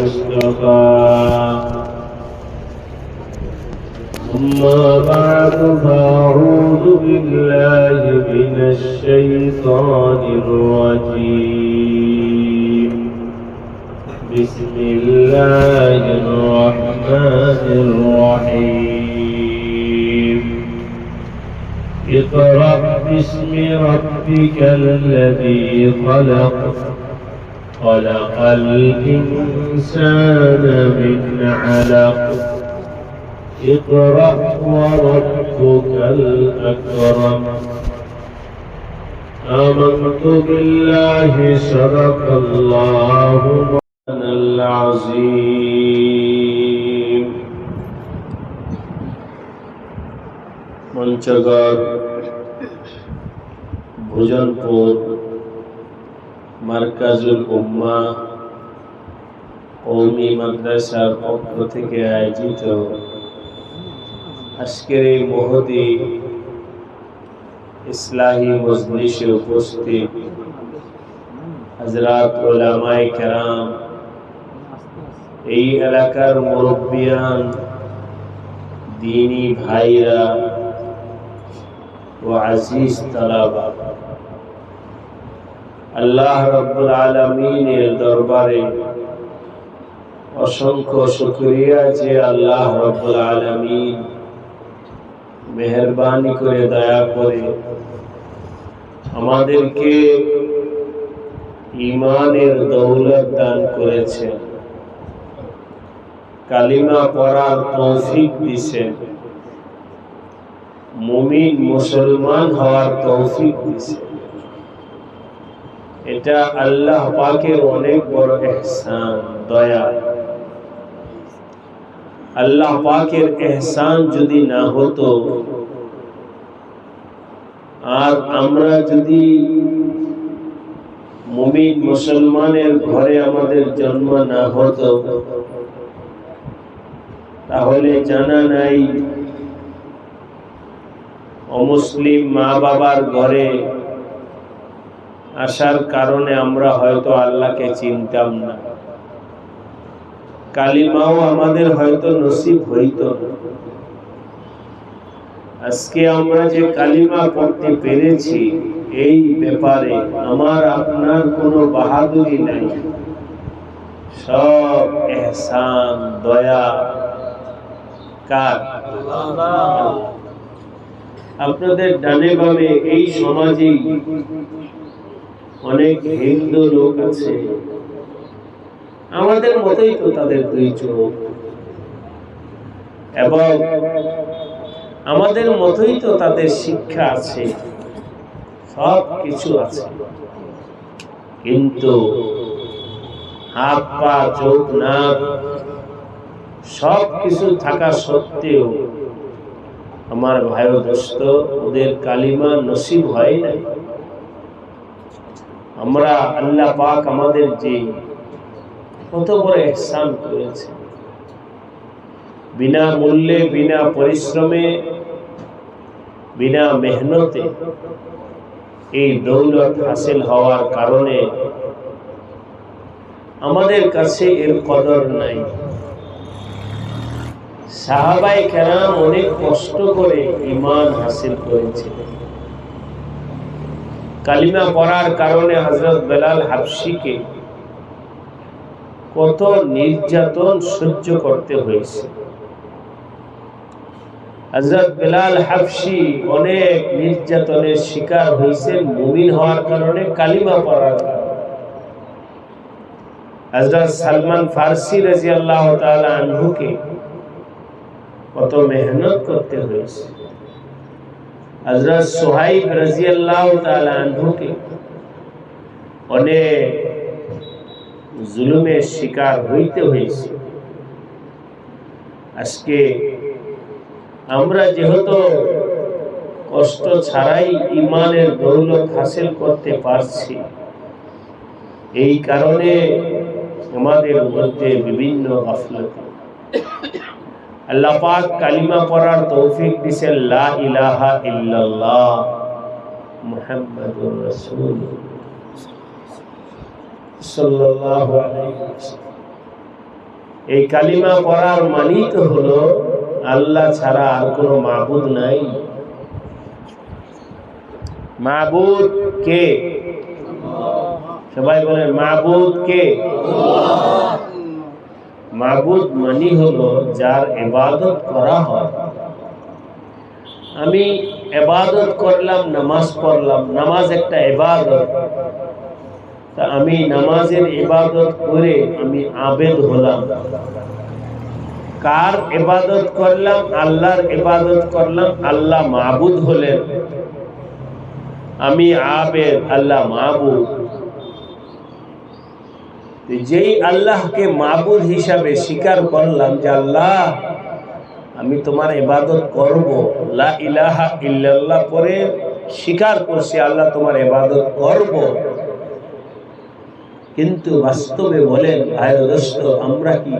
المصطفى أما بعد فأعوذ بالله من الشيطان الرجيم. بسم الله الرحمن الرحيم. اقرأ باسم ربك الذي خلق. خلق الإنسان من علق. اقرأ وربك الأكرم. آمنت بالله صدق الله العظيم. من شغال بجنبور মার্কাজুল উম্মা কৌমি মাদ্রাসার পক্ষ থেকে আয়োজিত আজকের এই মহদি ইসলাহী মজলিসে উপস্থিত হজরত ওলামাই কেরাম, এই এলাকার মুরব্বিয়ান, দিনী ভাইরা ও আজিজ তালাবা আল্লাহ রব্বুল আলমিনের দরবারে অসংখ্য শুক্রিয়া যে আল্লাহ রব্বুল আলমিন মেহরবানি করে দয়া করে আমাদেরকে ইমানের দৌলত দান করেছেন। কালিমা পড়ার তৌফিক দিছেন। মুমিন মুসলমান হওয়ার তৌফিক দিছেন। এটা আল্লাহ পাকের অনেক বড় এহসান, দয়া। আল্লাহ পাকের এহসান যদি না হতো, আর আমরা যদি মুমিন মুসলমানের ঘরে আমাদের জন্ম না হতো, তাহলে জানা নাই অমুসলিম মা বাবার ঘরে আসার কারণে আমরা হয়তো আল্লাহকে চিনতাম না। কালিমাও আমাদের হয়তো নসিব হইত না। আজকে আমরা যে কালিমা পড়তে পেরেছি, এই ব্যাপারে আমার আপনার কোনো বাহাদুরি নাই। সব এহসান, দয়া। কার? আপনাদের ডানে বামে এই সমাজেই অনেক হিন্দু লোক আছে। আমাদের মতোই তো তাদের দুই চোখ। এবং আমাদের মতোই তো তাদের শিক্ষা আছে। সব কিছু আছে। কিন্তু হাত, পা, চোখ, নাক সব কিছু থাকা সত্ত্বেও আমার ভাই দোস্ত ওদের কালিমা নসিব হয় নাই। আমরা আল্লাহ পাক আমাদের যে কত বড় এহসান করেছে। বিনা মূল্যে, বিনা পরিশ্রমে, বিনা মেহনতে এই দৌলত হাসিল হওয়ার কারণে আমাদের কাছে এর কদর নাই। সাহাবাই কেরাম অনেক কষ্ট করে ইমান হাসিল করেছে কালিমা পড়ার কারণে হজরত বেলাল হাফসিকে কত নির্যাতন সহ্য করতে হয়েছে। হজরত বেলাল হাফসি অনেক নির্যাতনের শিকার হয়েছে মুমিন হওয়ার কারণে, কালিমা পড়ার কারণে। হজরত সালমান ফার্সি রাজি আল্লাহ আনহুকে কত মেহনত করতে হয়েছে। হজরত সোহাইব রাজি আল্লাহ অনেক জুলুমের শিকার হইতে হয়েছে। আজকে আমরা যেহেতু কষ্ট ছাড়াই ইমানের দৌলত হাসিল করতে পারছি, এই কারণে আমাদের মধ্যে বিভিন্ন গাফলতি আল্লাহ পাক কালিমা পড়ার তৌফিক দিছে লা ইলাহা ইল্লাল্লাহ মুহাম্মাদুর রাসূল সাল্লাল্লাহু আলাইহি এই কালিমা পড়ার মানেই তো হলো, আল্লাহ ছাড়া আর কোনো মাবুদ নাই। মাবুদ কে? সবাই বলেন, মাবুদ কে? মাবুদ মানি হলো যার এবাদত করা হয়। আমি এবাদত করলাম, নামাজ পড়লাম, নামাজ একটা এবাদত তা আমি নামাজের এবাদত করে আমি আবেদ হলাম। কার এবাদত করলাম? আল্লাহর এবাদত করলাম, আল্লাহ মাবুদ হলেন। আমি আবেদ, আল্লাহ মাবুদ। যেই আল্লাহকে মাবুদ হিসাবে স্বীকার করলাম যে আল্লাহ, আমি তোমার এবাদত করব, লা ইলাহা ইল্লাল্লাহ পরে স্বীকার করছি, আল্লাহ তোমার এবাদত করব। কিন্তু বাস্তবে বলেন ভাই দোস্ত, আমরা কি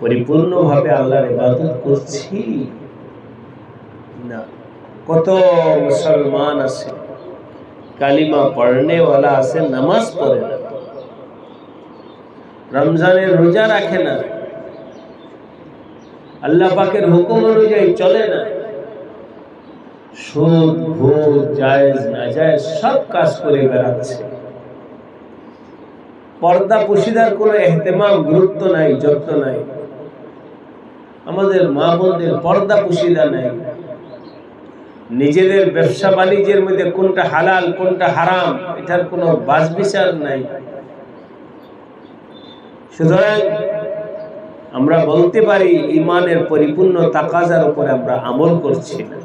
পরিপূর্ণভাবে আল্লাহর ইবাদত করছি? না। কত মুসলমান আছে, কালিমা পড়নেওয়ালা আছে, নামাজ পড়ে না। রমজানের রোজা রাখে না। আল্লাহ পাকের হুকুম অনুযায়ী চলে না। সুদ, ভোগ, জায়েজ না জায়েজ সব কাজ করে বেড়াচ্ছে। পর্দা, পুশিদার কোনো এহতেমাম, গুরুত্ব নাই, যত্ন নাই। আমাদের মা বোনদের পর্দা, পুশিদা নাই। নিজেদের ব্যবসা বাণিজ্যের মধ্যে কোনটা হালাল, কোনটা হারাম, এটার কোনো বাস বিচার নাই। সুতরাং আমরা বলতে পারি ইমানের পরিপূর্ণ তাকাজার উপরে আমরা আমল করছি না।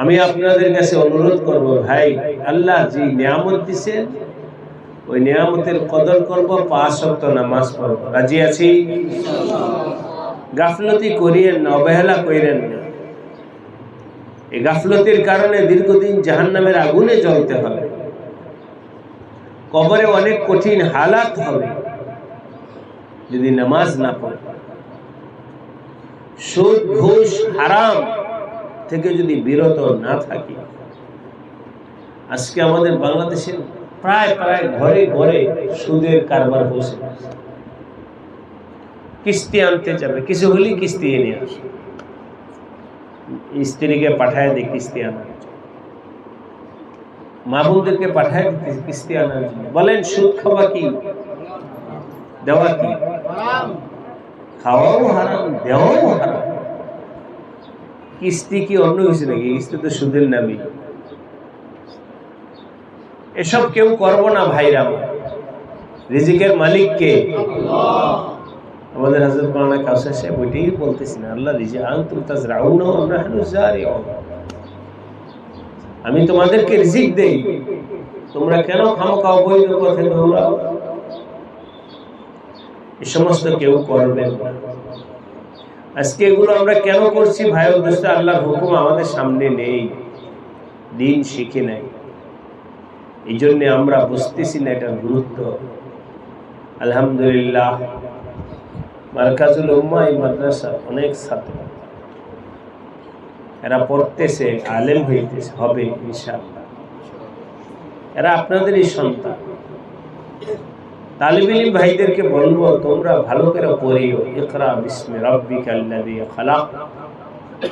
আমি আপনাদের কাছে অনুরোধ করব, ভাই, আল্লাহ যে নিয়ামত দিছেন, ওই নিয়ামতের কদর করব, পাঁচ সপ্তাহ নামাজ পড়ব। রাজি আছি? গাফলতি করিয়েন না, অবহেলা করিলেন না। এই গাফলতির কারণে দীর্ঘদিন জাহান্নামের আগুনে জ্বলতে হবে। কবরে অনেক কঠিন হালাত হবে। যদি নামাজ না পড়ে। সুদ, ঘুষ, হারাম থেকে যদি বিরত না থাকি, আজকে আমাদের বাংলাদেশের প্রায় প্রায় ঘরে ঘরে সুদের কারবার বসে কিস্তি আনতে যাবে, কিছু হলেই কিস্তি এনে আসে। স্ত্রীকে পাঠায় দেয় কিস্তি জন্য মা পাঠায় কিস্তি আনার জন্য বলেন, সুদ খাওয়া কি? দেওয়া কি? খাওয়াও হারাম, দেওয়াও হারাম। কিস্তি কি অন্য কিছু নাকি? কিস্তি তো সুদের নামই। এসব কেউ করব না ভাইরা আমার। রিজিকের মালিক কে? আমাদের হাজরত মাওলানা কাউসার সাহেব ওইটাই বলতেছি না আল্লাহ রিজি আনতুম তাজরাউনা ওয়া নাহনু জারিউন। আমি তোমাদেরকে রিজিক দেই। তোমরা কেন খামোখা অবৈধ পথে দৌড়াও? এ সমস্ত কেউ করবেন না। আজকে এগুলো আমরা কেন করছি ভাই দোস্ত, আল্লাহর হুকুম আমাদের সামনে নেই। দিন শিখে নাই এই জন্যে আমরা বুঝতেছি না এটার গুরুত্ব। আলহামদুলিল্লাহ, মার্কাজুল উম্মা এই মাদ্রাসা অনেক ছাত্র। এরা পড়তেছে, আলেম হইতেছে, হবে ইনশাআল্লাহ। এরা আপনাদেরই সন্তান। তালিবিলি ভাইদেরকে বলব, তোমরা ভালো করে পড়িও। ইকরা বিস্মে রব্বিক আল্লাযী খালাক।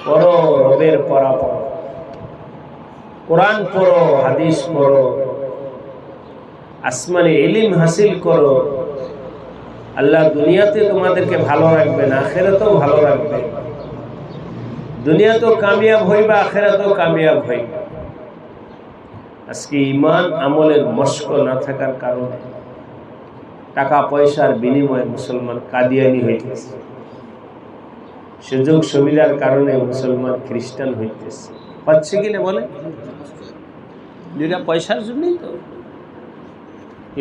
পড়ো, রবের পড়া পড়ো। কোরআন পড়ো, হাদিস পড়ো। আসমানি ইলিম হাসিল করো। আল্লাহ দুনিয়াতে তোমাদেরকে ভালো রাখবেন, আখেরাতেও ভালো রাখবেন। দুনিয়াতেও কামিয়াব হইবা, আখেরাতেও কামিয়াব হইবা। আজকে ইমান আমলের মস্ক না থাকার কারণে টাকা পয়সার বিনিময়ে মুসলমান কাদিয়ানি হইতেছে। সুযোগ সুবিধার কারণে মুসলমান খ্রিস্টান হইতেছে। পাচ্ছে কিনা বলে পয়সার জন্যই তো।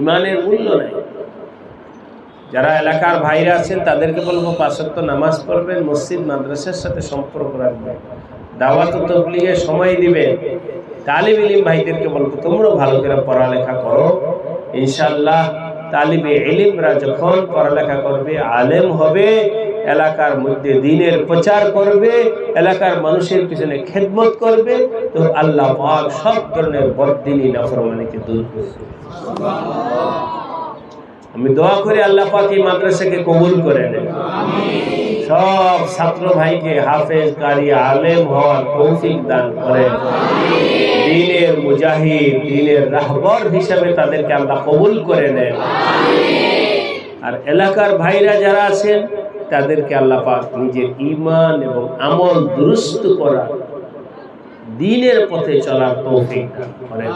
ইমানের মূল্য নেই। যারা এলাকার ভাইরা আছেন, তাদেরকে বলব পাঁচত্ব নামাজ পড়বেন, মসজিদ, মাদ্রাসার সাথে সম্পর্ক রাখবেন। দাওয়াত তবলিগে সময় দিবেন। তালিব ইলিম ভাইদেরকে বলব, তোমরাও ভালো করে পড়ালেখা করো। ইনশাল্লাহ তালিবে এলিমরা যখন পড়ালেখা করবে, আলেম হবে, এলাকার মধ্যে দিনের প্রচার করবে, এলাকার মানুষের পিছনে খেদমত করবে, তো আল্লাহ সব ধরনের বদিনী নফরমানিকে দূর করবে আমি দোয়া করি আল্লাহ পাক এই মাদ্রাসাকে কবুল করে নেন। সব ছাত্র ভাইকে হাফেজ, কারি, আলেম হওয়ার তৌফিক দান করেন। দিনের মুজাহিদ, দিনের রাহবর হিসাবে তাদেরকে আল্লাহ কবুল করে নেন। আর এলাকার ভাইরা যারা আছেন, তাদেরকে আল্লাহ পাক নিজের ইমান এবং আমল দুরুস্ত করার, দিনের পথে চলার তৌফিক দান করেন।